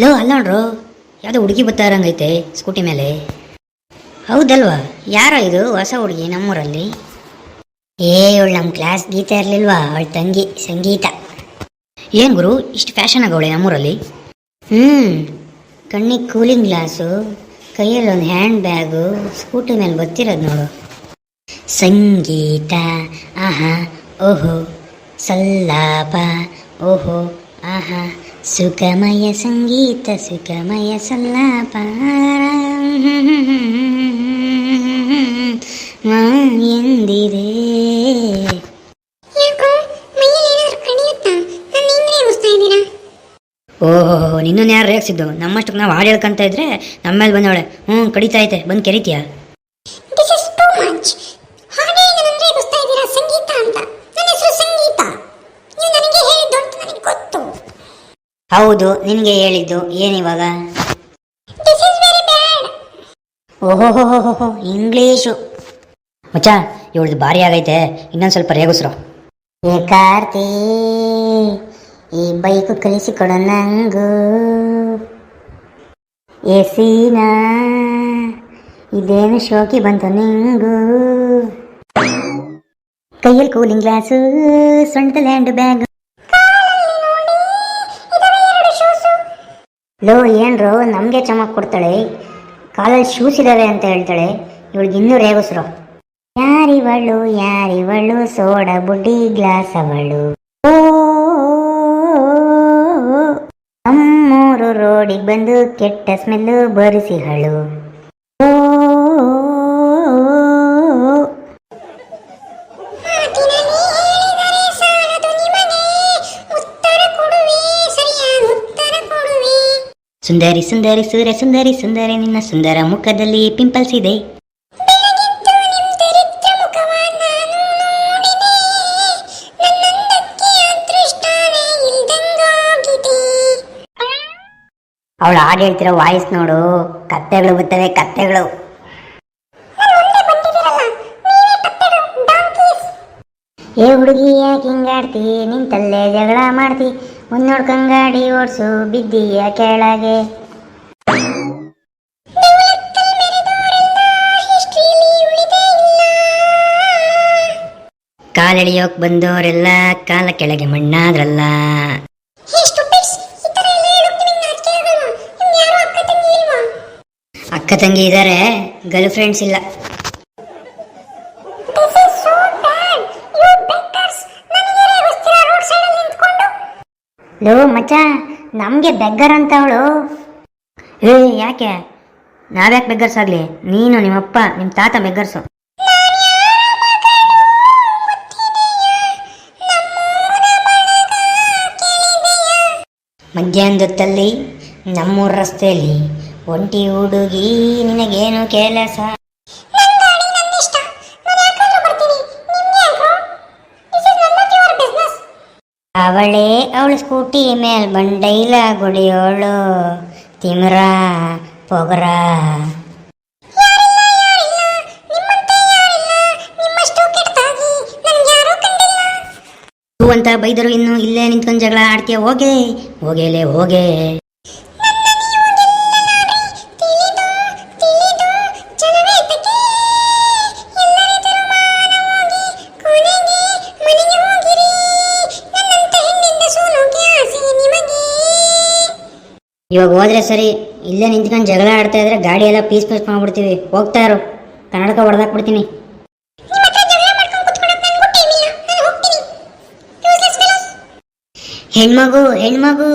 Low, ಅಲ್ಲ ನೋಡ್ರು. ಯಾವುದೋ ಹುಡುಗಿ ಬರ್ತಾ ಇರಂಗೈತೆ, ಸ್ಕೂಟಿ ಮೇಲೆ. ಹೌದಲ್ವಾ? ಯಾರೋ ಇದು? ಹೊಸ ಹುಡುಗಿ ನಮ್ಮೂರಲ್ಲಿ? ಏ, ಇವಳು ನಮ್ಮ ಕ್ಲಾಸ್ ಗೀತಾ ಇರಲಿಲ್ವಾ? ಅವಳ ತಂಗಿ, ಸಂಗೀತ. ಏನು ಗುರು, ಇಷ್ಟು ಫ್ಯಾಷನ್ ಆಗವಳೆ ನಮ್ಮೂರಲ್ಲಿ? ಹ್ಞೂ ಕಣ್ಣಿಗೆ ಕೂಲಿಂಗ್ ಗ್ಲಾಸು, ಕೈಯಲ್ಲಿ ಒಂದು ಹ್ಯಾಂಡ್ ಬ್ಯಾಗು, ಸ್ಕೂಟಿ ಮೇಲೆ ಬರ್ತಿರೋದು ನೋಡು. ಸಂಗೀತ, ಆಹಾ, ಓಹೋ. ಸಲ್ಲಾಪ, ಓಹೋ, ಆಹಾ. ಸುಖಮಯ ಸಂಗೀತ ಸುಖಮಯ ಸಲ್ಲಾಪ ಎಂದಿದೆ ಓಹೋ ನಿನ್ನನ್ನು ಯಾರು ರೇಗಿಸಿದ್ದು? ನಮ್ಮಷ್ಟಕ್ಕೆ ನಾವು ಹಾಡು ಹೇಳ್ಕೊಂತ ಇದ್ರೆ ನಮ್ಮ ಮೇಲೆ ಬಂದವಳೆ. ಹ್ಞೂ ಕಡಿತಾ ಐತೆ ಬಂದು ಕೆರಿತೀಯಾ ದಿಸ್ ಇಸ್ ಟೂ ಮಚ್ ಹಾಗೆ ನನ್ನ ರೇಗಿಸ್ತಾ ಇದ್ದೀರಾ ಸಂಗೀತ ಅಂತ ನನ್ನ ಹೆಸರು ಸಂಗೀತ ನೀವು ನನಗೆ ಹೇಳಿದ್ದು ಅಂತ ನನಗೆ ಗೊತ್ತು ಹೌದು ನಿನಗೆ ಹೇಳಿದ್ದು ಏನಿವಾಗ ಓಹೋಹೋಹೋಹೋ ಇಂಗ್ಲೀಷು. ಮಚ್ಚ ಇವಳ್ದು ಭಾರಿ ಆಗೈತೆ. ಇನ್ನೊಂದು ಸ್ವಲ್ಪ ರೇಗಿಸ್ರು. ಏ ಕಾರ್ತಿ ಈ ಬೈಕು ಕಲಿಸಿಕೊಡ ನಂಗು. ಏ ಸೀನಾ ಇದೇನು ಶೋಕಿ ಬಂತು ನಿಂಗು. ಕೈಯಲ್ಲಿ ಕೂಲಿಂಗ್ ಗ್ಲಾಸು ಸೊಂಟದಲ್ಲಿ ಹ್ಯಾಂಡ್ ಬ್ಯಾಗ್. ಲೋ, ಏನ್ರು, ನಮಗೆ ಚಮಕ್ ಕೊಡ್ತಾಳೆ. ಕಾಲಲ್ಲಿ ಶೂಸ್ ಇದ್ದಾವೆ ಅಂತ ಹೇಳ್ತಾಳೆ. ಇವಳಿಗೆ ಇನ್ನೂ ರೇಗಿಸ್ರು ಯಾರಿವಳು ಯಾರಿವಳು, ಸೋಡ ಬುಡ್ಡಿ ಗ್ಲಾಸ್ ಅವಳು ಓ, ನಮ್ಮೂರು ರೋಡಿಗೆ ಬಂದು ಕೆಟ್ಟ ಸ್ಮೆಲ್ಲು ಬರಿಸಿಹಳು. ಸುಂದರಿ ಸುಂದರಿ ಸೂರ್ಯ ಸುಂದರಿ ಸುಂದರಿ ನಿನ್ನ ಸುಂದರ ಮುಖದಲ್ಲಿ ಪಿಂಪಲ್ಸ್ ಇದೆ. ಅವಳು ಹಾಡು ಹೇಳ್ತಿರೋ ವಾಯ್ಸ್ ನೋಡು ಕತ್ತೆಗಳು ಬರ್ತವೆ ಕತ್ತೆಗಳು. ಏ ಹುಡುಗಿ ಯಾಕೆ ಹಿಂಗಾಡ್ತಿ ನಿಂತಲ್ಲೇ ಜಗಳ ಮಾಡ್ತಿ. ಮುಂದ್ ನೋಡ್ಕೊಂಡ್ ಗಾಡಿ ಓಡ್ಸು ಬಿದ್ದೀಯ ಕೆಳಗೆ. ಕಾಲೆಳಿಯೋಕ್ ಬಂದವರೆಲ್ಲ ಕಾಲ ಕೆಳಗೆ ಮಣ್ಣಾದ್ರಲ್ಲ. ಅಕ್ಕ ತಂಗಿ ಇದ್ದಾರೆ ಅಕ್ಕ ತಂಗಿ ಇದಾರೆ ಗರ್ಲ್ ಫ್ರೆಂಡ್ಸ್ ಇಲ್ಲ. ಲೋ ಮಚ್ಚ, ನಮ್ಗೆ ಬೆಗ್ಗರ್ ಅಂತ ಅವಳು ಏ, ಯಾಕೆ? ನಾವ್ಯಾಕೆ ಬೆಗ್ಗರ್ಸ್ ಆಗ್ಲಿ? ನೀನು, ನಿಮ್ಮಪ್ಪ ನಿಮ್ಮ ತಾತ ಬೆಗ್ಗರ್ಸು. ಮಧ್ಯಾಹ್ನದೊತ್ತಲ್ಲಿ ನಮ್ಮೂರ ರಸ್ತೆಯಲ್ಲಿ ಒಂಟಿ ಹುಡುಗಿ ನಿನಗೇನು ಕೆಲಸ? ಅವಳೇ ಅವಳ ಸ್ಕೂಟಿ ಮೇಲ್ ಬಂಡೈಲ ಗುಡಿಯೋಳು. ತಿಮ್ರ ಪೊಗರ. ಅಂತ ಬೈದರು ಇನ್ನು ಇಲ್ಲೇ ನಿಂತ್ಕೊಂಡ್ ಜಗಳ ಆಡ್ತೀಯ, ಹೋಗೆ, ಹೋಗೇಲೆ, ಹೋಗೆ. ಇವಾಗ ಹೋದ್ರೆ ಸರಿ ಇಲ್ಲೇ ನಿಂತ್ಕೊಂಡು ಜಗಳ ಆಡ್ತಾ ಇದ್ರೆ ಗಾಡಿ ಎಲ್ಲ ಪೀಸ್ ಪೀಸ್ ಮಾಡ್ಬಿಡ್ತೀವಿ. ಹೋಗ್ತಾ ಇರು. ಕನ್ನಡಕ ಹೊಡೆದಾಕ್ಬಿಡ್ತೀನಿ ಹೆಣ್ಮಗು ಹೆಣ್ಮಗು.